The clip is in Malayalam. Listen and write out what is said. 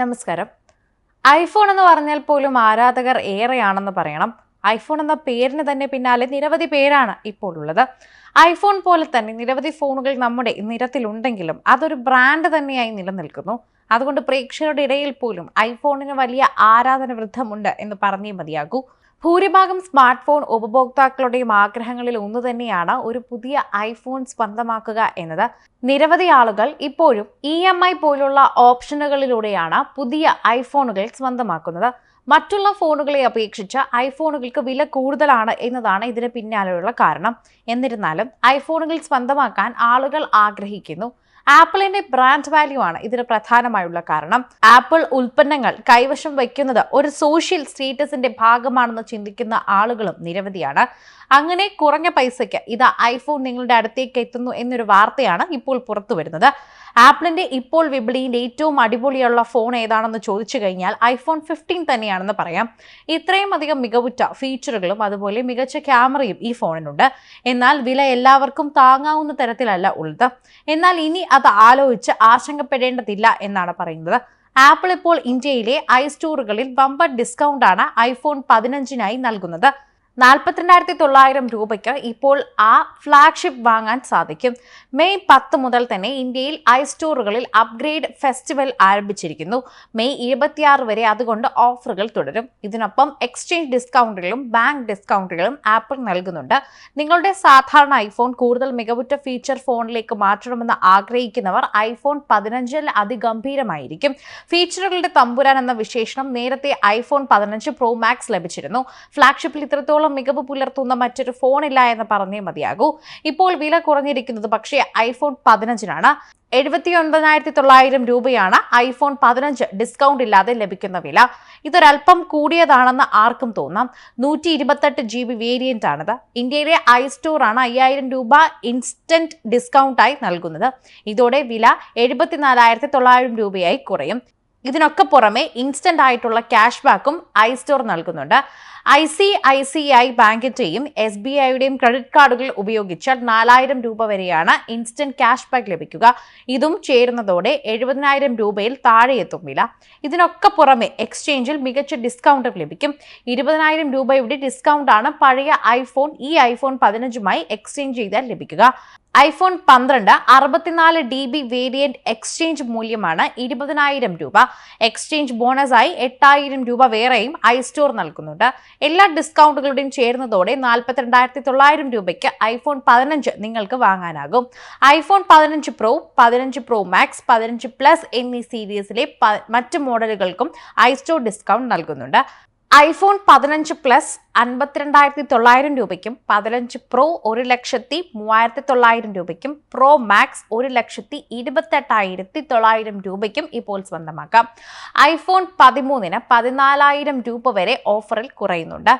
നമസ്കാരം. ഐഫോൺ എന്ന് പറഞ്ഞാൽ പോലും ആരാധകർ ഏറെയാണെന്ന് പറയണം. ഐഫോൺ എന്ന പേരിന് തന്നെ പിന്നാലെ നിരവധി പേരാണ് ഇപ്പോൾ ഉള്ളത്. ഐഫോൺ പോലെ തന്നെ നിരവധി ഫോണുകൾ നമ്മുടെ നിരത്തിലുണ്ടെങ്കിലും അതൊരു ബ്രാൻഡ് തന്നെയായി നിലനിൽക്കുന്നു. അതുകൊണ്ട് പ്രേക്ഷകരുടെ ഇടയിൽ പോലും ഐഫോണിന് വലിയ ആരാധന വൃദ്ധമുണ്ട് എന്ന് പറഞ്ഞേ മതിയാകൂ. ഭൂരിഭാഗം സ്മാർട്ട് ഫോൺ ഉപഭോക്താക്കളുടെയും ആഗ്രഹങ്ങളിൽ ഒന്നു തന്നെയാണ് ഒരു പുതിയ ഐഫോൺ സ്വന്തമാക്കുക എന്നത്. നിരവധി ആളുകൾ ഇപ്പോഴും ഇ എം ഐ പോലുള്ള ഓപ്ഷനുകളിലൂടെയാണ് പുതിയ ഐഫോണുകൾ സ്വന്തമാക്കുന്നത്. മറ്റുള്ള ഫോണുകളെ അപേക്ഷിച്ച് ഐഫോണുകൾക്ക് വില കൂടുതലാണ് എന്നതാണ് ഇതിന് പിന്നാലെയുള്ള കാരണം. എന്നിരുന്നാലും ഐഫോണുകൾ സ്വന്തമാക്കാൻ ആളുകൾ ആഗ്രഹിക്കുന്നു. ആപ്പിളിന്റെ ബ്രാൻഡ് വാല്യൂ ആണ് ഇതിന് പ്രധാനമായുള്ള കാരണം. ആപ്പിൾ ഉൽപ്പന്നങ്ങൾ കൈവശം വയ്ക്കുന്നത് ഒരു സോഷ്യൽ സ്റ്റേറ്റസിന്റെ ഭാഗമാണെന്ന് ചിന്തിക്കുന്ന ആളുകളും നിരവധിയാണ്. അങ്ങനെ കുറഞ്ഞ പൈസയ്ക്ക് ഇത് ഐഫോൺ നിങ്ങളുടെ അടുത്തേക്ക് എത്തുന്നു എന്നൊരു വാർത്തയാണ് ഇപ്പോൾ പുറത്തു വരുന്നത് ആപ്പിളിന്റെ ഇപ്പോൾ വിപണിയിൽ ഏറ്റവും അടിപൊളിയുള്ള ഫോൺ ഏതാണെന്ന് ചോദിച്ചു കഴിഞ്ഞാൽ ഐഫോൺ ഫിഫ്റ്റീൻ തന്നെയാണെന്ന് പറയാം. ഇത്രയും അധികം മികവുറ്റ ഫീച്ചറുകളും അതുപോലെ മികച്ച ക്യാമറയും ഈ ഫോണിനുണ്ട്. എന്നാൽ വില എല്ലാവർക്കും താങ്ങാവുന്ന തരത്തിലല്ല ഉള്ളത്. എന്നാൽ ഇനി അത് ആലോചിച്ച് ആശങ്കപ്പെടേണ്ടതില്ല എന്നാണ് പറയുന്നത്. ആപ്പിൾ ഇപ്പോൾ ഇന്ത്യയിലെ ഐ സ്റ്റോറുകളിൽ ബമ്പർ ഡിസ്കൗണ്ടാണ് ഐഫോൺ പതിനഞ്ചിനായി നൽകുന്നത്. നാൽപ്പത്തിരണ്ടായിരത്തി തൊള്ളായിരം രൂപയ്ക്ക് ഇപ്പോൾ ആ ഫ്ലാഗ്ഷിപ്പ് വാങ്ങാൻ സാധിക്കും. മെയ് പത്ത് മുതൽ തന്നെ ഇന്ത്യയിൽ ഐ സ്റ്റോറുകളിൽ അപ്ഗ്രേഡ് ഫെസ്റ്റിവൽ ആരംഭിച്ചിരിക്കുന്നു. മെയ് ഇരുപത്തിയാറ് വരെ അതുകൊണ്ട് ഓഫറുകൾ തുടരും. ഇതിനൊപ്പം എക്സ്ചേഞ്ച് ഡിസ്കൗണ്ടുകളും ബാങ്ക് ഡിസ്കൗണ്ടുകളും ആപ്പിൾ നൽകുന്നുണ്ട്. നിങ്ങളുടെ സാധാരണ ഐഫോൺ കൂടുതൽ മികവുറ്റ ഫീച്ചർ ഫോണിലേക്ക് മാറ്റണമെന്ന് ആഗ്രഹിക്കുന്നവർ ഐഫോൺ പതിനഞ്ചിൽ അതിഗംഭീരമായിരിക്കും. ഫീച്ചറുകളുടെ തമ്പുരാൻ എന്ന വിശേഷണം നേരത്തെ ഐഫോൺ പതിനഞ്ച് പ്രോ മാക്സ് ലഭിച്ചിരുന്നു. ഫ്ലാഗ്ഷിപ്പിൽ ഇത്രത്തോളം മികവ് പുലർത്തുന്ന മറ്റൊരു ഫോണില്ല എന്ന് പറഞ്ഞേ മതിയാകൂ. ഇപ്പോൾ വില കുറഞ്ഞിരിക്കുന്നത് പക്ഷേ ഐഫോൺ പതിനഞ്ചിനാണ്. എഴുപത്തി ഒൻപതിനായിരത്തി തൊള്ളായിരം രൂപയാണ് ഐഫോൺ പതിനഞ്ച് ഡിസ്കൗണ്ട് ഇല്ലാതെ ലഭിക്കുന്ന വില. ഇതൊരല്പം കൂടിയതാണെന്ന് ആർക്കും തോന്നാം. നൂറ്റി ഇരുപത്തെട്ട് ജി ബി വേരിയന്റ് ആണിത്. ഇന്ത്യയിലെ ഐ സ്റ്റോറാണ് അയ്യായിരം രൂപ ഇൻസ്റ്റന്റ് ഡിസ്കൗണ്ടായി നൽകുന്നത്. ഇതോടെ വില എഴുപത്തിനാലായിരത്തി തൊള്ളായിരം രൂപയായി കുറയും. ഇതിനൊക്കെ പുറമെ ഇൻസ്റ്റന്റ് ആയിട്ടുള്ള ക്യാഷ് ബാക്കും ഐ സ്റ്റോർ നൽകുന്നുണ്ട്. I C I C I ബാങ്കിന്റെയും S B ഐയുടെയും ക്രെഡിറ്റ് കാർഡുകൾ ഉപയോഗിച്ചാൽ നാലായിരം രൂപ വരെയാണ് ഇൻസ്റ്റന്റ് ക്യാഷ് ബാക്ക് ലഭിക്കുക. ഇതും ചേരുന്നതോടെ എഴുപതിനായിരം രൂപയിൽ താഴെ എത്തുമില്ല ഇതിനൊക്കെ പുറമെ എക്സ്ചേഞ്ചിൽ മികച്ച ഡിസ്കൗണ്ട് ലഭിക്കും. ഇരുപതിനായിരം രൂപയുടെ ഡിസ്കൗണ്ട് ആണ് പഴയ ഐഫോൺ ഈ ഐഫോൺ പതിനഞ്ചുമായി എക്സ്ചേഞ്ച് ചെയ്താൽ ലഭിക്കുക. ഐഫോൺ പന്ത്രണ്ട് അറുപത്തിനാല് ഡി ബി വേരിയന്റ് എക്സ്ചേഞ്ച് മൂല്യമാണ് ഇരുപതിനായിരം രൂപ. എക്സ്ചേഞ്ച് ബോണസായി എട്ടായിരം രൂപ വേറെയും ഐ സ്റ്റോർ നൽകുന്നുണ്ട്. എല്ലാ ഡിസ്കൗണ്ടുകളുടെയും ചേരുന്നതോടെ നാൽപ്പത്തിരണ്ടായിരത്തി തൊള്ളായിരം രൂപയ്ക്ക് ഐഫോൺ പതിനഞ്ച് നിങ്ങൾക്ക് വാങ്ങാനാകും. ഐഫോൺ പതിനഞ്ച് പ്രോ പതിനഞ്ച് പ്രോ മാക്സ് പതിനഞ്ച് പ്ലസ് എന്നീ സീരീസിലെ മറ്റ് മോഡലുകൾക്കും ഐ സ്റ്റോർ ഡിസ്കൗണ്ട് നൽകുന്നുണ്ട്. ഐഫോൺ പതിനഞ്ച് പ്ലസ് അൻപത്തിരണ്ടായിരത്തി തൊള്ളായിരം രൂപയ്ക്കും പതിനഞ്ച് പ്രോ ഒരു ലക്ഷത്തി മൂവായിരത്തി തൊള്ളായിരം രൂപയ്ക്കും പ്രോ മാക്സ് ഒരു ലക്ഷത്തി ഇരുപത്തെട്ടായിരത്തി തൊള്ളായിരം രൂപയ്ക്കും ഇപ്പോൾ സ്വന്തമാക്കാം. ഐഫോൺ പതിമൂന്നിന് പതിനാലായിരം രൂപ വരെ ഓഫറിൽ കുറയുന്നുണ്ട്.